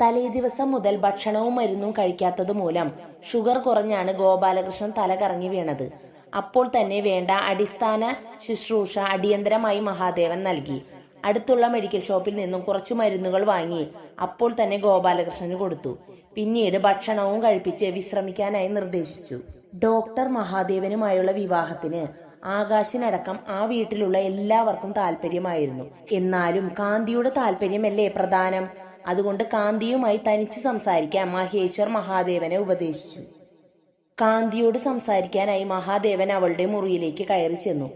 തലേ ദിവസം മുതൽ ഭക്ഷണവും മരുന്നും കഴിക്കാത്തത് മൂലം ഷുഗർ കുറഞ്ഞാണ് ഗോപാലകൃഷ്ണൻ തല കറങ്ങി വീണത്. അപ്പോൾ തന്നെ വേണ്ട അടിസ്ഥാന ശുശ്രൂഷ അടിയന്തരമായി മഹാദേവൻ നൽകി. അടുത്തുള്ള മെഡിക്കൽ ഷോപ്പിൽ നിന്നും കുറച്ച് മരുന്നുകൾ വാങ്ങി അപ്പോൾ തന്നെ ഗോപാലകൃഷ്ണന് കൊടുത്തു. പിന്നീട് ഭക്ഷണവും കഴിപ്പിച്ച് വിശ്രമിക്കാനായി നിർദ്ദേശിച്ചു. ഡോക്ടർ മഹാദേവനുമായുള്ള വിവാഹത്തിന് ആകാശിനടക്കം ആ വീട്ടിലുള്ള എല്ലാവർക്കും താല്പര്യമായിരുന്നു എന്നാലും കാന്തിയുടെ താല്പര്യമല്ലേ പ്രധാനം? അതുകൊണ്ട് കാന്തിയുമായി തനിച്ച് സംസാരിക്കാൻ മഹേശ്വർ മഹാദേവനെ ഉപദേശിച്ചു. കാന്തിയോട് സംസാരിക്കാനായി മഹാദേവൻ അവളുടെ മുറിയിലേക്ക് കയറി ചെന്നു.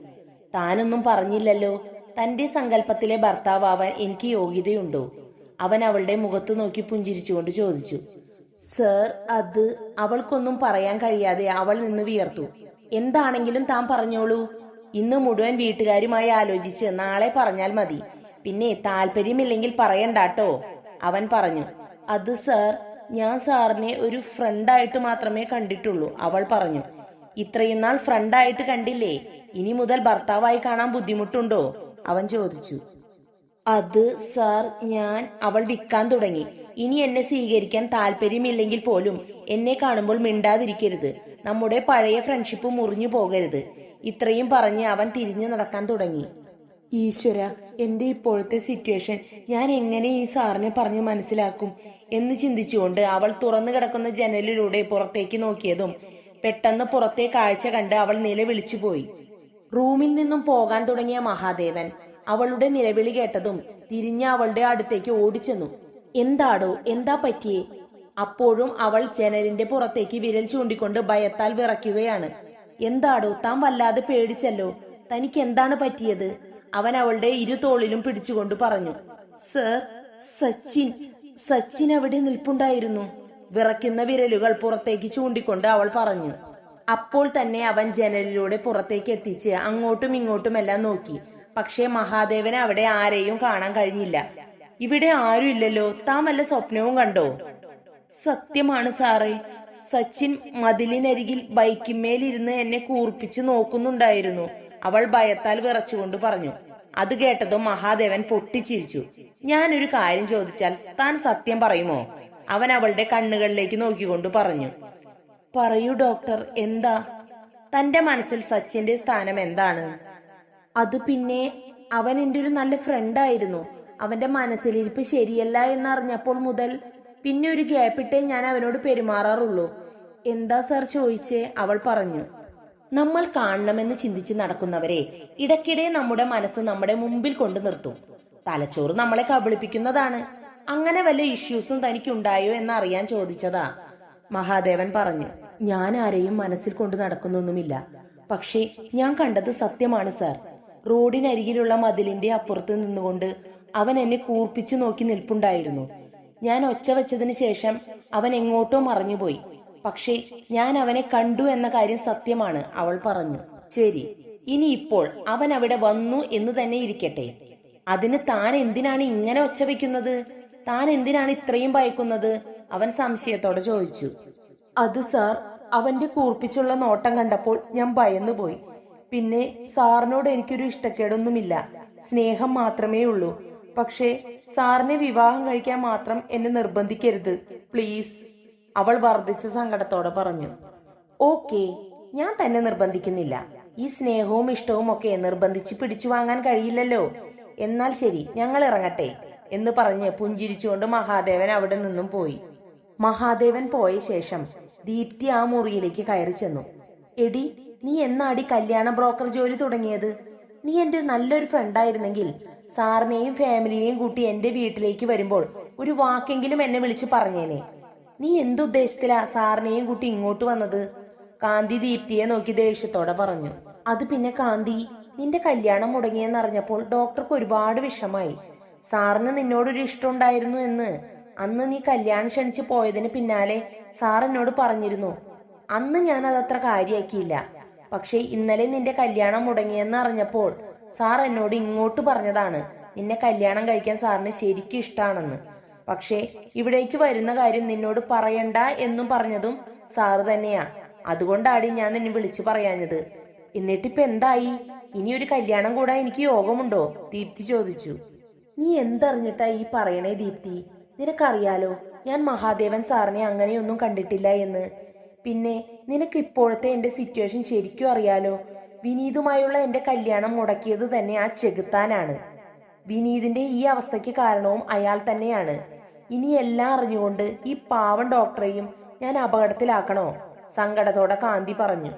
താനൊന്നും പറഞ്ഞില്ലല്ലോ. തന്റെ സങ്കല്പത്തിലെ ഭർത്താവാൻ എനിക്ക് യോഗ്യതയുണ്ടോ? അവൻ അവളുടെ മുഖത്തു നോക്കി പുഞ്ചിരിച്ചുകൊണ്ട് ചോദിച്ചു. സർ അത് അവൾക്കൊന്നും പറയാൻ കഴിയാതെ അവൾ നിന്ന് വിയർത്തു. എന്താണെങ്കിലും താൻ പറഞ്ഞോളൂ. ഇന്ന് മുഴുവൻ വീട്ടുകാരുമായി ആലോചിച്ച് നാളെ പറഞ്ഞാൽ മതി. പിന്നെ താല്പര്യമില്ലെങ്കിൽ പറയണ്ടാട്ടോ. അവൻ പറഞ്ഞു അത് സാർ ഞാൻ സാറിനെ ഒരു ഫ്രണ്ടായിട്ട് മാത്രമേ കണ്ടിട്ടുള്ളൂ അവൾ പറഞ്ഞു. ഇത്രയും നാൾ ഫ്രണ്ടായിട്ട് കണ്ടില്ലേ? ഇനി മുതൽ ഭർത്താവായി കാണാൻ ബുദ്ധിമുട്ടുണ്ടോ? അവൻ ചോദിച്ചു. അത് സാർ ഞാൻ അവൾ വിൽക്കാൻ തുടങ്ങി. ഇനി എന്നെ സ്വീകരിക്കാൻ താല്പര്യമില്ലെങ്കിൽ പോലും എന്നെ കാണുമ്പോൾ മിണ്ടാതിരിക്കരുത്. നമ്മുടെ പഴയ ഫ്രണ്ട്ഷിപ്പ് മുറിഞ്ഞു പോകരുത് ഇത്രയും പറഞ്ഞ് അവൻ തിരിഞ്ഞു നടക്കാൻ തുടങ്ങി. ഈശ്വര എന്റെ ഇപ്പോഴത്തെ സിറ്റുവേഷൻ ഞാൻ എങ്ങനെ ഈ സാറിനെ പറഞ്ഞ് മനസ്സിലാക്കും? എന്ന് ചിന്തിച്ചുകൊണ്ട് അവൾ തുറന്നു കിടക്കുന്ന ജനലിലൂടെ പുറത്തേക്ക് നോക്കിയതും പെട്ടെന്ന് പുറത്തെ കാഴ്ച കണ്ട് അവൾ നിലവിളിച്ചു പോയി. റൂമിൽ നിന്നും പോകാൻ തുടങ്ങിയ മഹാദേവൻ അവളുടെ നിലവിളി കേട്ടതും തിരിഞ്ഞ അവളുടെ അടുത്തേക്ക് ഓടിച്ചെന്നു. എന്താടോ എന്താ പറ്റിയേ? അപ്പോഴും അവൾ ജനലിന്റെ പുറത്തേക്ക് വിരൽ ചൂണ്ടിക്കൊണ്ട് ഭയത്താൽ വിറയ്ക്കുകയാണ്. എന്താടോ താൻ വല്ലാതെ പേടിച്ചല്ലോ. തനിക്ക് എന്താണ് പറ്റിയത്? അവൻ അവളുടെ ഇരുതോളിലും പിടിച്ചുകൊണ്ട് പറഞ്ഞു സർ സച്ചിൻ സച്ചിൻ അവിടെ നിൽപ്പുണ്ടായിരുന്നു. വിറയ്ക്കുന്ന വിരലുകൾ പുറത്തേക്ക് ചൂണ്ടിക്കൊണ്ട് അവൾ പറഞ്ഞു അപ്പോൾ തന്നെ അവൻ ജനലിലൂടെ പുറത്തേക്ക് എത്തിച്ച് അങ്ങോട്ടും ഇങ്ങോട്ടും എല്ലാം നോക്കി. പക്ഷേ മഹാദേവന് അവിടെ ആരെയും കാണാൻ കഴിഞ്ഞില്ല. ഇവിടെ ആരും ഇല്ലല്ലോ. താൻ വല്ല സ്വപ്നവും കണ്ടോ? സത്യമാണ് സാറേ. സച്ചിൻ മതിലിനരികിൽ ബൈക്കിന്മേലിരുന്ന് എന്നെ കൂർപ്പിച്ചു നോക്കുന്നുണ്ടായിരുന്നു. അവൾ ഭയത്താൽ വിറച്ചുകൊണ്ട് പറഞ്ഞു. അത് കേട്ടതും മഹാദേവൻ പൊട്ടിച്ചിരിച്ചു. ഒരു കാര്യം ചോദിച്ചാൽ താൻ സത്യം പറയുമോ? അവൻ അവളുടെ കണ്ണുകളിലേക്ക് നോക്കിക്കൊണ്ട് പറഞ്ഞു. പറയൂ ഡോക്ടർ എന്താ? തന്റെ മനസ്സിൽ സച്ചിന്റെ സ്ഥാനം എന്താണ്? അത് പിന്നെ അവൻ എന്റെ ഒരു നല്ല ഫ്രണ്ടായിരുന്നു അവന്റെ മനസ്സിലിരിപ്പ് ശരിയല്ല എന്നറിഞ്ഞപ്പോൾ മുതൽ പിന്നെ ഒരു ഗ്യാപ്പിട്ടേ ഞാൻ അവനോട് പെരുമാറാറുള്ളൂ. എന്താ സാർ ചോദിച്ചേ? അവൾ പറഞ്ഞു. നമ്മൾ കാണണമെന്ന് ചിന്തിച്ച് നടക്കുന്നവരെ ഇടയ്ക്കിടെ നമ്മുടെ മനസ്സ് നമ്മുടെ മുമ്പിൽ കൊണ്ടു നിർത്തും. തലച്ചോറ് നമ്മളെ കബളിപ്പിക്കുന്നതാണ്. അങ്ങനെ വല്ല ഇഷ്യൂസും തനിക്കുണ്ടായോ എന്ന് അറിയാൻ ചോദിച്ചതാ. മഹാദേവൻ പറഞ്ഞു ഞാൻ ആരെയും മനസ്സിൽ കൊണ്ട് നടക്കുന്നൊന്നുമില്ല. പക്ഷേ ഞാൻ കണ്ടത് സത്യമാണ് സാർ. റോഡിനരികിലുള്ള മതിലിന്റെ അപ്പുറത്ത് നിന്നുകൊണ്ട് അവൻ എന്നെ കൂർപ്പിച്ചു നോക്കി നിൽപ്പുണ്ടായിരുന്നു. ഞാൻ ഒച്ച വെച്ചതിന് ശേഷം അവൻ എങ്ങോട്ടോ മറഞ്ഞുപോയി. പക്ഷേ ഞാൻ അവനെ കണ്ടു എന്ന കാര്യം സത്യമാണ് അവൾ പറഞ്ഞു. ശരി ഇനി ഇപ്പോൾ അവൻ അവിടെ വന്നു എന്ന് തന്നെ ഇരിക്കട്ടെ. അതിന് താൻ എന്തിനാണ് ഇങ്ങനെ ഒച്ച വെക്കുന്നത് താൻ എന്തിനാണ് ഇത്രയും ഭയക്കുന്നത്? അവൻ സംശയത്തോടെ ചോദിച്ചു. അത് സാർ അവന്റെ കൂർപ്പിച്ചുള്ള നോട്ടം കണ്ടപ്പോൾ ഞാൻ ഭയന്നുപോയി. പിന്നെ സാറിനോട് എനിക്കൊരു ഇഷ്ടക്കേടൊന്നുമില്ല. സ്നേഹം മാത്രമേ ഉള്ളൂ. പക്ഷേ സാറിനെ വിവാഹം കഴിക്കാൻ മാത്രം എന്നെ നിർബന്ധിക്കരുത്. പ്ലീസ്. അവൾ വർദ്ധിച്ച സങ്കടത്തോടെ പറഞ്ഞു ഓക്കെ ഞാൻ തന്നെ നിർബന്ധിക്കുന്നില്ല. ഈ സ്നേഹവും ഇഷ്ടവും ഒക്കെ നിർബന്ധിച്ച് പിടിച്ചു വാങ്ങാൻ കഴിയില്ലല്ലോ. എന്നാൽ ശരി ഞങ്ങൾ ഇറങ്ങട്ടെ എന്ന് പറഞ്ഞ് പുഞ്ചിരിച്ചുകൊണ്ട് മഹാദേവൻ അവിടെ നിന്നും പോയി. മഹാദേവൻ പോയ ശേഷം ദീപ്തി ആ മുറിയിലേക്ക് കയറി ചെന്നു. എടി നീ എന്നാടി കല്യാണ ബ്രോക്കർ ജോലി തുടങ്ങിയത്? നീ എന്റെ നല്ലൊരു ഫ്രണ്ടായിരുന്നെങ്കിൽ സാറിനെയും ഫാമിലിയെയും കൂട്ടി എന്റെ വീട്ടിലേക്ക് വരുമ്പോൾ ഒരു വാക്കെങ്കിലും എന്നെ വിളിച്ച് പറഞ്ഞേനെ. നീ എന്തുദ്ദേശത്തിലാ സാറിനെയും കൂട്ടി ഇങ്ങോട്ട് വന്നത്? കാന്തി ദീപ്തിയെ നോക്കി ദേഷ്യത്തോടെ പറഞ്ഞു. അത് പിന്നെ കാന്തി നിന്റെ കല്യാണം മുടങ്ങിയെന്നറിഞ്ഞപ്പോൾ ഡോക്ടർക്ക് ഒരുപാട് വിഷമായി സാറിന് നിന്നോടൊരു ഇഷ്ടമുണ്ടായിരുന്നു എന്ന്. അന്ന് നീ കല്യാണം ക്ഷണിച്ച് പോയതിന് പിന്നാലെ സാർ എന്നോട് പറഞ്ഞിരുന്നു. അന്ന് ഞാൻ അതത്ര കാര്യാക്കിയില്ല. പക്ഷെ ഇന്നലെ നിന്റെ കല്യാണം മുടങ്ങിയെന്ന് അറിഞ്ഞപ്പോൾ സാർ എന്നോട് ഇങ്ങോട്ട് പറഞ്ഞതാണ്. നിന്നെ കല്യാണം കഴിക്കാൻ സാറിന് ശരിക്കും ഇഷ്ടാണെന്ന്. പക്ഷേ ഇവിടേക്ക് വരുന്ന കാര്യം നിന്നോട് പറയണ്ട എന്നും പറഞ്ഞതും സാറ് തന്നെയാ. അതുകൊണ്ടാടി ഞാൻ നിന്നെ വിളിച്ചു പറയാഞ്ഞത്. എന്നിട്ടിപ്പ എന്തായി? ഇനി ഒരു കല്യാണം കൂടാൻ എനിക്ക് യോഗമുണ്ടോ? ദീപ്തി ചോദിച്ചു. നീ എന്തറിഞ്ഞിട്ടാ ഈ പറയണേ ദീപ്തി? നിനക്കറിയാലോ ഞാൻ മഹാദേവൻ സാറിനെ അങ്ങനെയൊന്നും കണ്ടിട്ടില്ല എന്ന്. പിന്നെ നിനക്ക് ഇപ്പോഴത്തെ എന്റെ സിറ്റുവേഷൻ ശരിക്കും അറിയാലോ വിനീതുമായുള്ള എന്റെ കല്യാണം മുടക്കിയത് തന്നെ ആ ചെകുത്താനാണ്. വിനീതിന്റെ ഈ അവസ്ഥയ്ക്ക് കാരണവും അയാൾ തന്നെയാണ്. ഇനി എല്ലാം അറിഞ്ഞുകൊണ്ട് ഈ പാവം ഡോക്ടറെയും ഞാൻ അപകടത്തിലാക്കണോ? സങ്കടത്തോടെ കാന്തി പറഞ്ഞു.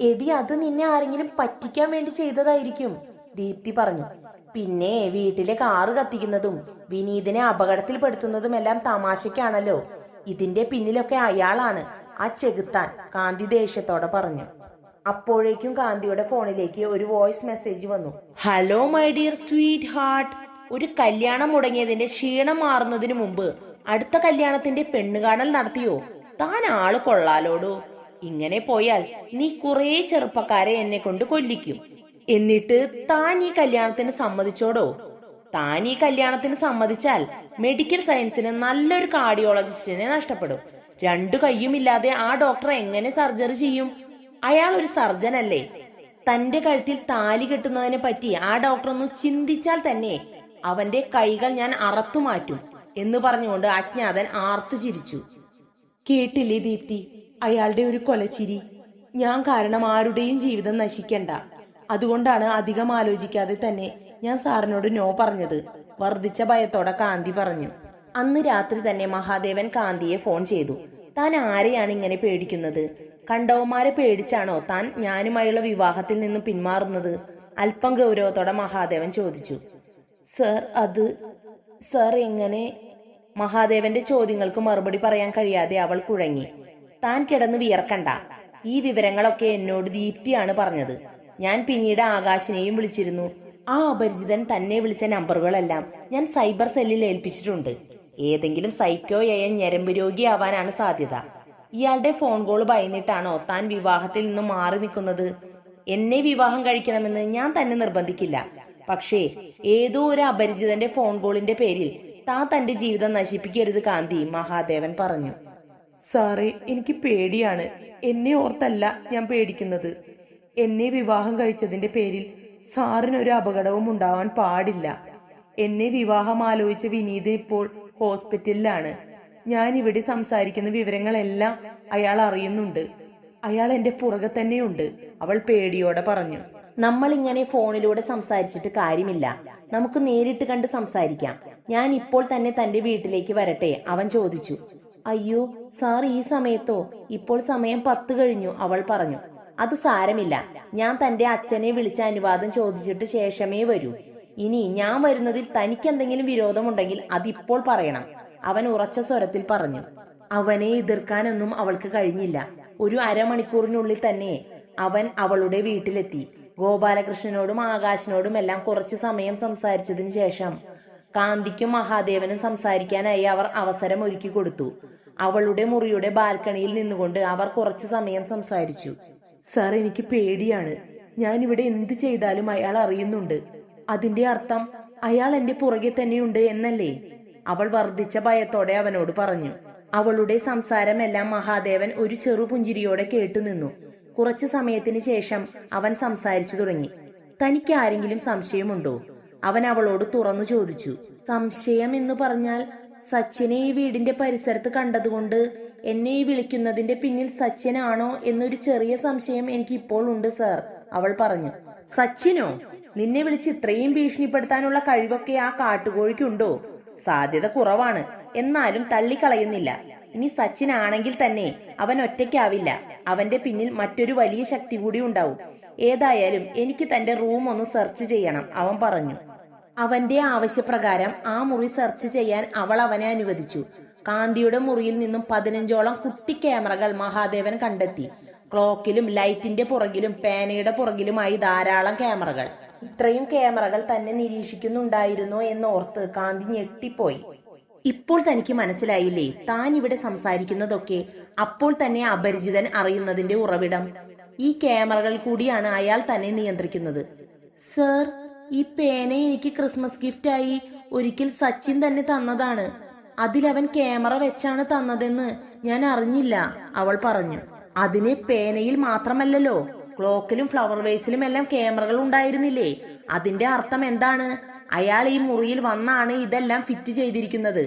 എടി അത് നിന്നെ ആരെങ്കിലും പറ്റിക്കാൻ വേണ്ടി ചെയ്തതായിരിക്കും ദീപ്തി പറഞ്ഞു. പിന്നെ വീട്ടിലെ കാറ് കത്തിക്കുന്നതും വിനീതിനെ അപകടത്തിൽപ്പെടുത്തുന്നതുമെല്ലാം തമാശയ്ക്കാണല്ലോ. ഇതിന്റെ പിന്നിലൊക്കെ അയാളാണ് ആ ചെകുത്താൻ കാന്തി ദേഷ്യത്തോടെ പറഞ്ഞു. അപ്പോഴേക്കും കാന്തിയുടെ ഫോണിലേക്ക് ഒരു വോയിസ് മെസ്സേജ് വന്നു. Hello my dear sweetheart ഒരു കല്യാണം മുടങ്ങിയതിന്റെ ക്ഷീണം മാറുന്നതിന് മുമ്പ് അടുത്ത കല്യാണത്തിന്റെ പെണ്ണുകാണൽ നടത്തിയോ? താൻ ആൾ കൊള്ളാലോടോ? ഇങ്ങനെ പോയാൽ നീ കുറേ ചെറുപ്പക്കാരെ എന്നെ കൊണ്ട് കൊല്ലിക്കും. എന്നിട്ട് താൻ ഈ കല്യാണത്തിന് സമ്മതിച്ചോടോ? താൻ ഈ കല്യാണത്തിന് സമ്മതിച്ചാൽ മെഡിക്കൽ സയൻസിന് നല്ലൊരു കാർഡിയോളജിസ്റ്റിനെ നഷ്ടപ്പെടും. രണ്ടു കൈയും ഇല്ലാതെ ആ ഡോക്ടർ എങ്ങനെ സർജറി ചെയ്യും? അയാൾ ഒരു സർജൻ അല്ലേ തന്റെ കഴുത്തിൽ താലി കെട്ടുന്നതിനെ പറ്റി ആ ഡോക്ടർ ഒന്ന് ചിന്തിച്ചാൽ തന്നെ അവന്റെ കൈകൾ ഞാൻ അറത്തുമാറ്റും എന്ന് പറഞ്ഞുകൊണ്ട് അജ്ഞാതൻ ആർത്തു ചിരിച്ചു. കേട്ടില്ലേ ദീപ്തി? അയാളുടെ ഒരു കൊലച്ചിരി. ഞാൻ കാരണം ആരുടെയും ജീവിതം നശിക്കണ്ട. അതുകൊണ്ടാണ് അധികം ആലോചിക്കാതെ തന്നെ ഞാൻ സാറിനോട് നോ പറഞ്ഞത്. വർദ്ധിച്ച ഭയത്തോടെ കാന്തി പറഞ്ഞു. അന്ന് രാത്രി തന്നെ മഹാദേവൻ കാന്തിയെ ഫോൺ ചെയ്തു. താൻ ആരെയാണ് ഇങ്ങനെ പേടിക്കുന്നത്? കണ്ടവന്മാരെ പേടിച്ചാണോ താൻ ഞാനുമായുള്ള വിവാഹത്തിൽ നിന്ന് പിന്മാറുന്നത്? അല്പം ഗൗരവത്തോടെ മഹാദേവൻ ചോദിച്ചു. സർ അത് സർ എങ്ങനെ മഹാദേവന്റെ ചോദ്യങ്ങൾക്ക് മറുപടി പറയാൻ കഴിയാതെ അവൾ കുഴങ്ങി. താൻ കിടന്ന് വിയർക്കണ്ട. ഈ വിവരങ്ങളൊക്കെ എന്നോട് ദീപ്തിയാണ് പറഞ്ഞത്. ഞാൻ പിന്നീട് ആകാശിനെയും വിളിച്ചിരുന്നു. ആ അപരിചിതൻ തന്നെ വിളിച്ച നമ്പറുകളെല്ലാം ഞാൻ സൈബർ സെല്ലിൽ ഏൽപ്പിച്ചിട്ടുണ്ട്. ഏതെങ്കിലും സൈക്കോയായ ഞരമ്പ് രോഗിയാവാനാണ് സാധ്യത. ഇയാളുടെ ഫോൺ കോൾ ഭയന്നിട്ടാണോ താൻ വിവാഹത്തിൽ നിന്ന് മാറി നിൽക്കുന്നത്? എന്നെ വിവാഹം കഴിക്കണമെന്ന് ഞാൻ തന്നെ നിർബന്ധിക്കില്ല. പക്ഷേ ഏതോ ഒരു അപരിചിതന്റെ ഫോൺ കോളിന്റെ പേരിൽ താൻ തന്റെ ജീവിതം നശിപ്പിക്കരുത് കാന്തി മഹാദേവൻ പറഞ്ഞു. സാറേ എനിക്ക് പേടിയാണ്. എന്നെ ഓർത്തല്ല ഞാൻ പേടിക്കുന്നത്. എന്നെ വിവാഹം കഴിച്ചതിന്റെ പേരിൽ സാറിന് ഒരു അപകടവും ഉണ്ടാവാൻ പാടില്ല. എന്നെ വിവാഹം ആലോചിച്ച വിനീത ഇപ്പോൾ ഹോസ്പിറ്റലിലാണ്. ഞാൻ ഇവിടെ സംസാരിക്കുന്ന വിവരങ്ങളെല്ലാം അയാൾ അറിയുന്നുണ്ട്. അയാൾ എന്റെ പുറകെ തന്നെയുണ്ട് അവൾ പേടിയോടെ പറഞ്ഞു. നമ്മൾ ഇങ്ങനെ ഫോണിലൂടെ സംസാരിച്ചിട്ട് കാര്യമില്ല. നമുക്ക് നേരിട്ട് കണ്ട് സംസാരിക്കാം. ഞാൻ ഇപ്പോൾ തന്നെ തന്റെ വീട്ടിലേക്ക് വരട്ടെ അവൻ ചോദിച്ചു. അയ്യോ സാർ ഈ സമയത്തോ? ഇപ്പോൾ സമയം പത്ത് കഴിഞ്ഞു അവൾ പറഞ്ഞു. അത് സാരമില്ല. ഞാൻ തന്റെ അച്ഛനെ വിളിച്ച അനുവാദം ചോദിച്ചിട്ട് ശേഷമേ വരൂ. ഇനി ഞാൻ വരുന്നതിൽ തനിക്ക് എന്തെങ്കിലും വിരോധമുണ്ടെങ്കിൽ അതിപ്പോൾ പറയണം അവൻ ഉറച്ച സ്വരത്തിൽ പറഞ്ഞു. അവനെ എതിർക്കാനൊന്നും അവൾക്ക് കഴിഞ്ഞില്ല. ഒരു അരമണിക്കൂറിനുള്ളിൽ തന്നെ അവൻ അവളുടെ വീട്ടിലെത്തി. ഗോപാലകൃഷ്ണനോടും ആകാശിനോടും എല്ലാം കുറച്ചു സമയം സംസാരിച്ചതിന് ശേഷം കാന്തിക്കും മഹാദേവനും സംസാരിക്കാനായി അവർ അവസരം ഒരുക്കി കൊടുത്തു. അവളുടെ മുറിയുടെ ബാൽക്കണിയിൽ നിന്നുകൊണ്ട് അവർ കുറച്ചു സമയം സംസാരിച്ചു. സാർ എനിക്ക് പേടിയാണ്. ഞാൻ ഇവിടെ എന്ത് ചെയ്താലും അയാൾ അറിയുന്നുണ്ട്. അതിന്റെ അർത്ഥം അയാൾ എന്റെ പുറകെ തന്നെയുണ്ട് എന്നല്ലേ? അവൾ വർദ്ധിച്ച ഭയത്തോടെ അവനോട് പറഞ്ഞു. അവളുടെ സംസാരമെല്ലാം മഹാദേവൻ ഒരു ചെറുപുഞ്ചിരിയോടെ കേട്ടുനിന്നു. കുറച്ചു സമയത്തിന് ശേഷം അവൻ സംസാരിച്ചു തുടങ്ങി. തനിക്ക് ആരെങ്കിലും സംശയമുണ്ടോ? അവൻ അവളോട് തുറന്നു ചോദിച്ചു. സംശയം എന്ന് പറഞ്ഞാൽ സച്ചിനെ ഈ വീടിന്റെ പരിസരത്ത് കണ്ടതുകൊണ്ട് എന്നെ ഈ വിളിക്കുന്നതിന്റെ പിന്നിൽ സച്ചിനാണോ എന്നൊരു ചെറിയ സംശയം എനിക്ക് ഇപ്പോൾ ഉണ്ട് സാർ അവൾ പറഞ്ഞു. സച്ചിനോ? നിന്നെ വിളിച്ച് ഇത്രയും ഭീഷണിപ്പെടുത്താനുള്ള കഴിവൊക്കെ ആ കാട്ടുകോഴിക്കുണ്ടോ? സാധ്യത കുറവാണ്. എന്നാലും തള്ളിക്കളയുന്നില്ല. ഇനി സച്ചിൻ ആണെങ്കിൽ തന്നെ അവൻ ഒറ്റയ്ക്കാവില്ല. അവന്റെ പിന്നിൽ മറ്റൊരു വലിയ ശക്തി കൂടി ഉണ്ടാവും. ഏതായാലും എനിക്ക് തന്റെ റൂം ഒന്ന് സെർച്ച് ചെയ്യണം അവൻ പറഞ്ഞു. അവന്റെ ആവശ്യപ്രകാരം ആ മുറി സെർച്ച് ചെയ്യാൻ അവൾ അവനെ അനുവദിച്ചു. കാന്തിയുടെ മുറിയിൽ നിന്നും പതിനഞ്ചോളം കുട്ടി ക്യാമറകൾ മഹാദേവൻ കണ്ടെത്തി. ക്ലോക്കിലും ലൈറ്റിന്റെ പുറകിലും പേനയുടെ പുറകിലുമായി ധാരാളം ക്യാമറകൾ. ഇത്രയും ക്യാമറകൾ തന്നെ നിരീക്ഷിക്കുന്നുണ്ടായിരുന്നോ എന്നോർത്ത് കാന്തി ഞെട്ടിപ്പോയി. ഇപ്പോൾ തനിക്ക് മനസ്സിലായില്ലേ? താൻ ഇവിടെ സംസാരിക്കുന്നതൊക്കെ അപ്പോൾ തന്നെ അപരിചിതൻ അറിയുന്നതിന്റെ ഉറവിടം. ഈ ക്യാമറകൾ കൂടിയാണ് അയാൾ തന്നെ നിയന്ത്രിക്കുന്നത്. സർ ഈ പേന എനിക്ക് ക്രിസ്മസ് ഗിഫ്റ്റായി ഒരിക്കൽ സച്ചിൻ തന്നെ തന്നതാണ്. അതിലവൻ ക്യാമറ വെച്ചാണ് തന്നതെന്ന് ഞാൻ അറിഞ്ഞില്ല അവൾ പറഞ്ഞു. അതിന് പേനയിൽ മാത്രമല്ലല്ലോ ക്ലോക്കിലും ഫ്ലവർ വേസിലും എല്ലാം ക്യാമറകൾ ഉണ്ടായിരുന്നില്ലേ? അതിന്റെ അർത്ഥം എന്താണ്? അയാൾ ഈ മുറിയിൽ വന്നാണ് ഇതെല്ലാം ഫിറ്റ് ചെയ്തിരിക്കുന്നത്.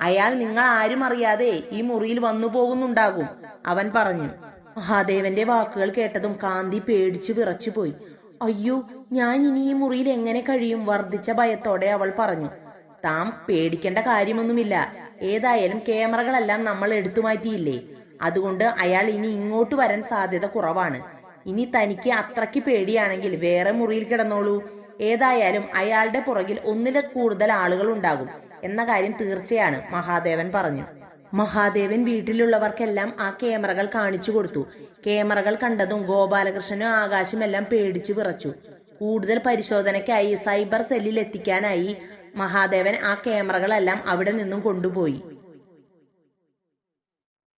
അയാൾ നിങ്ങൾ ആരും അറിയാതെ ഈ മുറിയിൽ വന്നു പോകുന്നുണ്ടാകും അവൻ പറഞ്ഞു. മഹാദേവന്റെ വാക്കുകൾ കേട്ടതും കാന്തി പേടിച്ചു വിറച്ചുപോയി അയ്യോ ഞാൻ ഇനി ഈ മുറിയിൽ എങ്ങനെ കഴിയും? വർദ്ധിച്ച ഭയത്തോടെ അവൾ പറഞ്ഞു. താം പേടിക്കേണ്ട കാര്യമൊന്നുമില്ല. ഏതായാലും ക്യാമറകളെല്ലാം നമ്മൾ എടുത്തു മാറ്റിയില്ലേ? അതുകൊണ്ട് അയാൾ ഇനി ഇങ്ങോട്ട് വരാൻ സാധ്യത കുറവാണ്. ഇനി തനിക്ക് അത്രയ്ക്ക് പേടിയാണെങ്കിൽ വേറെ മുറിയിൽ കിടന്നോളൂ. ഏതായാലും അയാളുടെ പുറകിൽ ഒന്നിൽ കൂടുതൽ ആളുകൾ ഉണ്ടാകും എന്ന കാര്യം തീർച്ചയാണ് മഹാദേവൻ പറഞ്ഞു. മഹാദേവൻ വീട്ടിലുള്ളവർക്കെല്ലാം ആ ക്യാമറകൾ കാണിച്ചു കൊടുത്തു. ക്യാമറകൾ കണ്ടതും ഗോപാലകൃഷ്ണനും ആകാശമെല്ലാം പേടിച്ചു വിറച്ചു. കൂടുതൽ പരിശോധനയ്ക്കായി സൈബർ സെല്ലിൽ എത്തിക്കാനായി മഹാദേവൻ ആ ക്യാമറകളെല്ലാം അവിടെ നിന്നും കൊണ്ടുപോയി.